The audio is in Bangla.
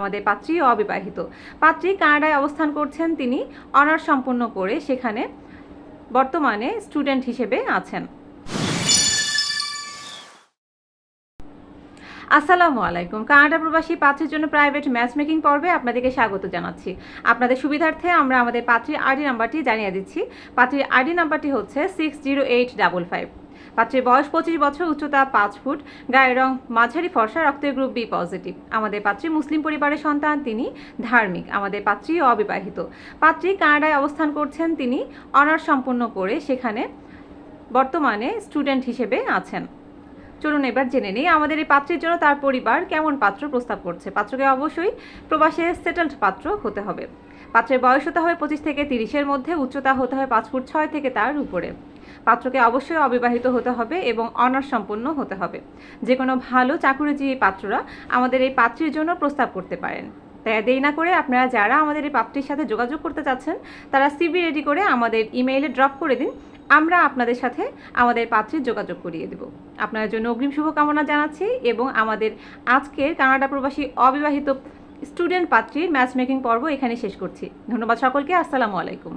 আমাদের পাত্রী অবিবাহিত। পাত্রী কানাডায় অবস্থান করছেন তিনি অনার্স সম্পন্ন করে সেখানে বর্তমানে স্টুডেন্ট হিসেবে আছেন। আসসালামু আলাইকুম। কানাডা প্রবাসী পাত্রের জন্য প্রাইভেট ম্যাচ মেকিং পর্বে আপনাদেরকে স্বাগত জানাচ্ছি। আপনাদের সুবিধার্থে আমরা আমাদের পাত্রীর আইডি নাম্বারটি জানিয়ে দিচ্ছি। পাত্রীর আইডি নাম্বারটি হচ্ছে six zero eight double five পাত্রের বয়স পঁচিশ বছর, উচ্চতা পাঁচ ফুট, গায়ের রং মাঝারি ফর্সা রক্তের গ্রুপ বি পজিটিভ। আমাদের পাত্রী মুসলিম পরিবারের সন্তান, তিনি ধার্মিক। আমাদের পাত্রী অবিবাহিত। পাত্রী কানাডায় অবস্থান করছেন তিনি অনার্স সম্পন্ন করে সেখানে বর্তমানে স্টুডেন্ট হিসেবে আছেন। চলুন এবার জেনে নিই আমাদের এই পাত্রের জন্য তার পরিবার কেমন পাত্র প্রস্তাব করছে। পাত্রকে অবশ্যই প্রবাসে সেটেলড পাত্র হতে হবে। পাত্রের বয়স হতে হবে পঁচিশ থেকে তিরিশের মধ্যে, উচ্চতা হতে হবে পাঁচ ফুট ছয় থেকে তার উপরে। পাত্রকে অবশ্যই অবিবাহিত হতে হবে এবং অনার্স সম্পন্ন হতে হবে। যে কোনো ভালো চাকুরিজীবী পাত্ররা আমাদের এই পাত্রীর জন্য প্রস্তাব করতে পারেন। তাই দেরি না করে আপনারা যারা আমাদের এই পাত্রীর সাথে যোগাযোগ করতে চাচ্ছেন, তারা সিবি রেডি করে আমাদের ইমেইলে ড্রপ করে দিন। আমরা আপনাদের সাথে আমাদের পাত্রীর যোগাযোগ করিয়ে দেব। আপনার জন্য অগ্রিম শুভকামনা জানাচ্ছি এবং আমাদের আজকের কানাডা প্রবাসী অবিবাহিত স্টুডেন্ট পাত্রীর ম্যাচ মেকিং পর্ব এখানে শেষ করছি। ধন্যবাদ সকলকে। আসসালামু আলাইকুম।